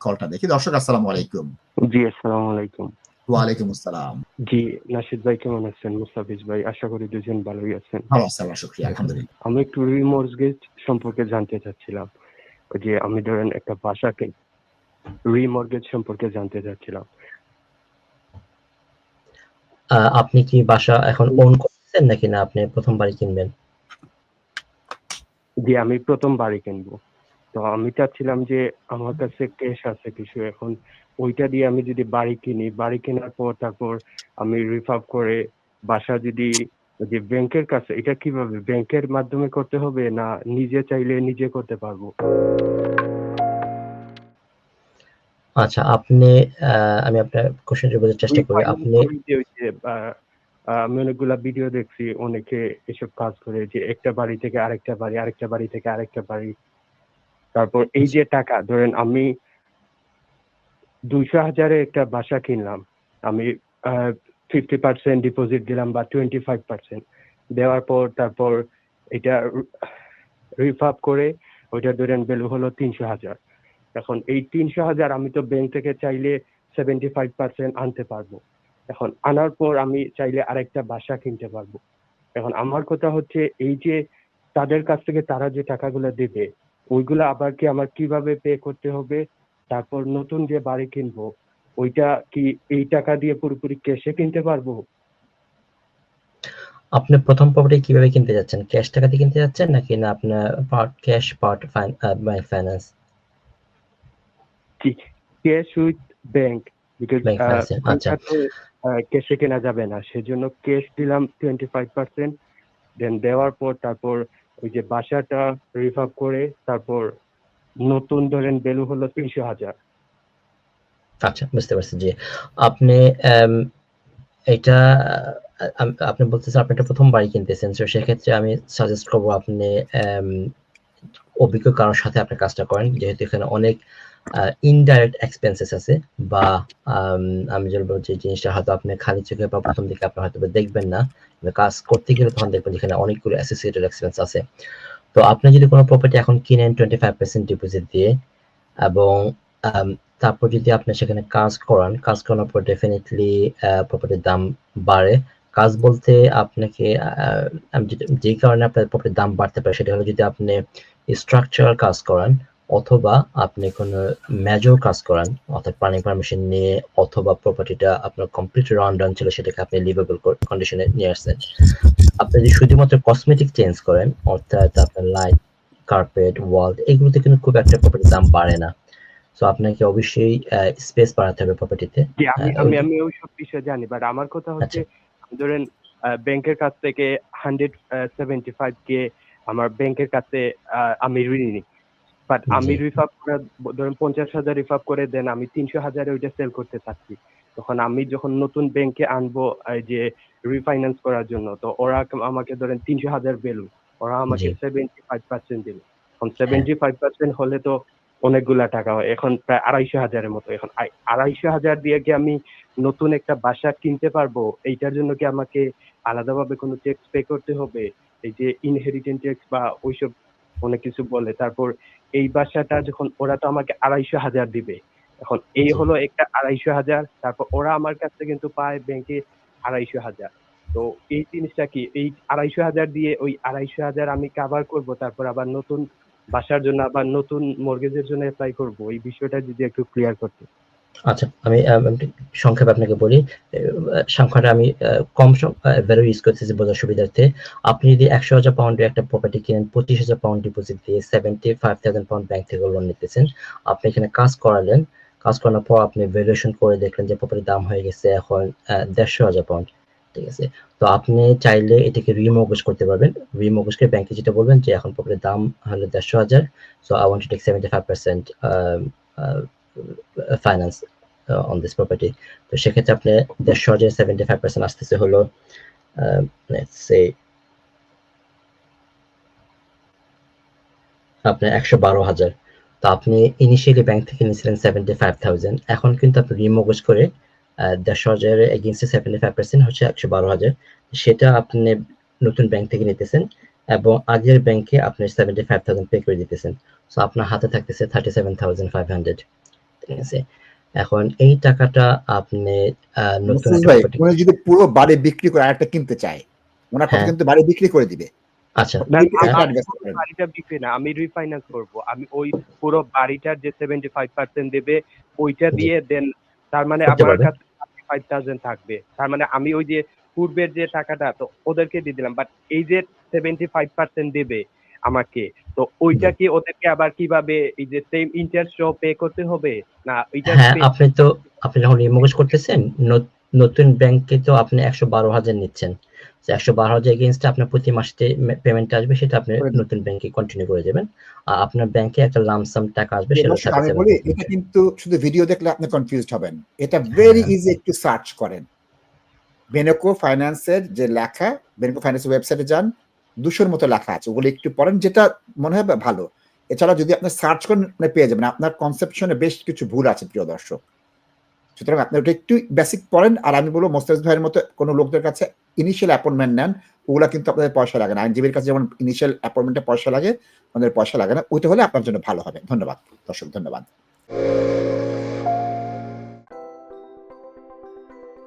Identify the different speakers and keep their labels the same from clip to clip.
Speaker 1: কলটা দেখি। দর্শক আসসালামু আলাইকুম।
Speaker 2: জি আসসালামু আলাইকুম।
Speaker 1: ওয়ালাইকুম আসসালাম।
Speaker 2: জি নাশিদ ভাই কেমন আছেন? মুস্তাফিজ ভাই আশা করি দুজন ভালোই আছেন।
Speaker 1: ভালো আছি আল্লাহ শুকরিয়া আলহামদুলিল্লাহ।
Speaker 2: আমি একটু রিমর্গেজ সম্পর্কে জানতে চাচ্ছিলাম। যে আমি ধরেন একটা বাসাকে রিমর্গেজ সম্পর্কে জানতে চাচ্ছিলাম।
Speaker 3: আহ, আপনি কি বাসা এখন ওন করতেছেন নাকি না আপনি প্রথম বাড়ি কিনবেন?
Speaker 2: জি আমি প্রথম বাড়ি কিনবো। তো আমি চাচ্ছিলাম যে আমার কাছে ক্যাশ আছে কিছু। এখন ওইটা দিয়ে আমি যদি বাড়ি কিনি বাড়ি কেনার পর তারপর আমি রিফার্ব করে বাসা যদি যে ব্যাংকের কাছে এটা কীভাবে? ব্যাংকের মাধ্যমে করতে হবে না নিজে চাইলে নিজে করতে পারব?
Speaker 3: আচ্ছা আপনি আমি আপনার কোশ্চেনটা বোঝার চেষ্টা করি। আপনি
Speaker 2: আমি অনেকগুলা ভিডিও দেখছি অনেকে এসব কাজ করে যে একটা বাড়ি থেকে আরেকটা বাড়ি আরেকটা বাড়ি থেকে আরেকটা বাড়ি। তারপর এই যে টাকা, ধরেন আমি দুইশো হাজারে একটা বাসা কিনলাম, আমি ফিফটি পার্সেন্ট ডিপোজিট দিলাম বা টোয়েন্টি ফাইভ পার্সেন্ট দেওয়ার পর তারপর এটা রিফাপ করে ওইটা ধরেন ভ্যালু হলো তিনশো হাজার। এখন এই তিনশো হাজার আমি তো ব্যাংক থেকে চাইলে সেভেন্টি ফাইভ পার্সেন্ট আনতে পারব। এখন আনার পর আমি চাইলে আরেকটা বাসা কিনতে পারব। এখন আমার কথা হচ্ছে এই যে তাদের কাছ থেকে তারা যে টাকাগুলো দেবে ওইগুলো আবার কি আমার কীভাবে পে করতে হবে? তারপর নতুন যে বাড়ি কিনবো ওইটা কি এই টাকা দিয়ে পুরোপুরি ক্যাশে কিনতে পারব?
Speaker 3: আপনি প্রথম প্রপার্টি কীভাবে কিনতে যাচ্ছেন? ক্যাশ টাকা দিয়ে কিনতে যাচ্ছেন নাকি না আপনার part cash part bank finance
Speaker 2: ঠিক ক্যাশ উইথ ব্যাংক বিকজ
Speaker 3: আচ্ছা।
Speaker 2: ক্যাশে কেনা যাবে না। সেজন্য ক্যাশ দিলাম টোয়েন্টি ফাইভ পার্সেন্ট দেন দেওয়ার পর তারপর ওই যে বাসাটা রিফার্ব করে তারপর নতুন ধরেন ভ্যালু হলো তিনশো হাজার।
Speaker 3: আচ্ছা বুঝতে পারছি যে আপনি এটা আপনি বলতেছেন আপনি একটা প্রথম বাড়ি কিনতেছেন তো সেক্ষেত্রে আমি সাজেস্ট করব আপনি অভিজ্ঞ কারোর সাথে আপনি কাজটা করেন, যেহেতু এখানে অনেক ইনডাইরেক্ট এক্সপেন্সেস আছে বা আম, বলব যে জিনিসটা হয়তো আপনি খালি চোখে বা প্রথম দিকে আপনি হয়তো দেখবেন না কাজ করতে গেলে তখন দেখবেন যেখানে অনেকগুলো অ্যাসোসিয়েটেড এক্সপেন্স আছে। তো আপনি যদি কোনো প্রপার্টি এখন কিনেন টোয়েন্টি ফাইভ পার্সেন্ট ডিপোজিট দিয়ে এবং তারপর যদি আপনি সেখানে কাজ করান কাজ করানোর পর ডেফিনেটলি প্রপার্টির দাম বাড়ে। কাজ বলতে আপনাকে যেটা- কারণে আপনার প্রপার্টির দাম বাড়তে পারে সেটা হলো যদি আপনি স্ট্রাকচারাল কাজ করান অথবা আপনি কোনো মেজর কাজ করান অর্থাৎ প্ল্যানিং পারমিশন নিয়ে অথবা প্রপার্টিটা আপনার কমপ্লিট রান ডাউন ছিল সেটাকে আপনি লিভেবল কন্ডিশনে নিয়ে আসছেন। আপনি যদি শুধুমাত্র কসমেটিক চেঞ্জ করেন অর্থাৎ আপনার লাইট কার্পেট ওয়াল এগুলোতে কিন্তু খুব একটা প্রপার্টির দাম বাড়ে না। সো আপনাকে অবশ্যই স্পেস বাড়াতে হবে প্রপার্টিতে
Speaker 2: আমি আমি
Speaker 3: ওই-
Speaker 2: আমি ওই সব বিষয়ে জানি বাট আমার কথা হচ্ছে ধরেন ব্যাংকের কাছ থেকে হান্ড্রেড সেভেন্টি ফাইভ কে আমার ব্যাংকের কাছে আমি ঋণ। নিই বাট আমি। রিফাব করে ধরেন পঞ্চাশ হাজার রিফাব করে দেন আমি তিনশো হাজারে ওইটা সেল করতে চাচ্ছি। তখন আমি যখন নতুন ব্যাংকে আনব এই যে রিফাইন্যান্স করার জন্য তো ওরা আমাকে ধরেন তিনশো হাজার বেলু ওরা আমাকে। সেভেন্টি ফাইভ পার্সেন্ট দিল। এখন সেভেন্টি ফাইভ পার্সেন্ট হলে তো অনেকগুলা টাকা হয়। এখন প্রায় আড়াইশো হাজারের মতো। এখন আড়াইশো হাজার দিয়ে কি আমি নতুন একটা বাসা কিনতে পারব? এইটার জন্য কি আমাকে আলাদাভাবে কোনো ট্যাক্স পে করতে হবে? এই যে ইনহেরিটেন্স ট্যাক্স বা ওইসব অনেক কিছু বলে। তারপর এই বাসাটা যখন ওরা তো আমাকে আড়াইশো হাজার দিবে। এখন এই হলো একটা আড়াইশো হাজার তারপর ওরা আমার কাছ কিন্তু পায় ব্যাংকে আড়াইশো হাজার। তো এই জিনিসটা কি? এই আড়াইশো হাজার দিয়ে ওই আড়াইশো হাজার আমি কাভার করব তারপর আবার নতুন বাসার জন্য আবার নতুন মর্গেজের জন্য অ্যাপ্লাই করব। এই বিষয়টা যদি একটু ক্লিয়ার করতে।
Speaker 3: আচ্ছা আমি সংক্ষেপে আপনাকে বলি সংখ্যাটা আমি কম ভ্যালু ইউজ করতেছি বোঝার সুবিধার্থে। আপনি যদি একশো হাজার পাউন্ডের একটা প্রপার্টি কিনেন, পঁচিশ হাজার পাউন্ড ডিপোজিট দিয়ে seventy five thousand pound bank থেকে লোন নিতেছেন, আপনি এখানে কাজ করালেন। কাজ করানোর পর আপনি ভ্যালুয়েশন করে দেখলেন যে প্রপার্টির দাম হয়ে গেছে এখন দেড়শো হাজার পাউন্ড ঠিক আছে? তো আপনি চাইলে এটাকে রিমোগেজ করতে পারবেন। রিমোগেজকে ব্যাংকে যেটা বলবেন যে এখন প্রপার্টির দাম হলো দেড়শো হাজার so I want to take seventy five percent finance on this property তো সেক্ষেত্রে আপনি দেড়শো হাজার সেভেন্টি ফাইভ পার্সেন্ট আসতেছে হলো সে আপনার একশো বারো হাজার। তো আপনি ইনিশিয়ালি ব্যাংক থেকে নিয়েছিলেন সেভেন্টি ফাইভ থাউজেন্ড এখন কিন্তু আপনি রিমোগেজ করে আহ, দেড়শো হাজারের এগেনস্টে সেভেন্টি ফাইভ পার্সেন্ট হচ্ছে একশো বারো হাজার। সেটা আপনি নতুন ব্যাংক থেকে নিতেছেন এবং আগের ব্যাংকে আপনি সেভেন্টি ফাইভ থাউজেন্ড পে করে দিতেছেন। সো আপনার হাতে থাকতেছে thirty seven thousand five hundred ঠিক আছে এখন এই টাকাটা আপনি নতুন property-
Speaker 1: উনি যদি পুরো বাড়ি বিক্রি করে আরেকটা কিনতে চায় ওনার কথা
Speaker 3: হ্যাঁ।
Speaker 1: কিন্তু বাড়ি বিক্রি করে দিবে।
Speaker 3: আচ্ছা।
Speaker 2: বাড়িটা বিক্রি না আমি রিফাইন্যান্স করব। আমি ওই পুরো বাড়িটার যে সেভেন্টি ফাইভ পার্সেন্ট দেবে ওইটা দিয়ে দেন তার মানে আমার কাছে ফাইভ থাউজেন্ড থাকবে। তার মানে আমি ওই যে পূর্বের যে টাকাটা তো ওদেরকে দিয়ে দিলাম। বাট এই যে সেভেন্টি ফাইভ পার্সেন্ট দেবে আমাকে। তো ওইটা কি ওদেরকে আবার কীভাবে এই যে সেম ইন্টারেস্ট পে করতে হবে? না ওইটা
Speaker 3: হ্যাঁ আপনি তো আপনি যখন রিমোগেজ করতেছেন নতুন ব্যাংকে তো আপনি একশো বারো হাজার নিচ্ছেন। একশো বারো হাজার এগেনস্টে আপনার প্রতি মাসে পেমেন্ট আসবে সেটা আপনি নতুন ব্যাংকে কন্টিনিউ করে দেবেন। আর আপনার ব্যাংকে একটা লামসাম টাকা আসবে সেটা
Speaker 1: আমি বলি এটা কিন্তু শুধু ভিডিও দেখলে আপনি কনফিউজড হবেন। এটা ভেরি
Speaker 3: হ্যাঁ।
Speaker 1: ইজি একটু সার্চ করেন। বেনকো ফাইন্যান্সের যে লেখা বেনকো ফাইন্যান্সের ওয়েবসাইটে যান দুশোর মতো লেখা আছে, ওগুলো একটু পড়েন, যেটা মনে হয় ভালো। এছাড়া যদি আপনি সার্চ করেন আপনি পেয়ে যাবেন। আপনার কনসেপশনে বেশ কিছু ভুল আছে, প্রিয় দর্শক। সুতরাং আপনি ওটা একটু বেসিক পড়েন, আর আমি বলব মোস্তাজ ভাইয়ের মতো কোনো লোকদের কাছে ইনিশিয়াল অ্যাপয়েন্টমেন্ট নেন, ওগুলা কিন্তু আপনাদের পয়সা লাগে না। আইনজীবীর কাছে যেমন ইনিশিয়াল অ্যাপয়েন্টমেন্টে পয়সা লাগে আমাদের পয়সা লাগে না। ওইটা হলে আপনার জন্য ভালো হবে। ধন্যবাদ। দর্শক, ধন্যবাদ।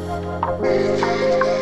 Speaker 4: Thank you.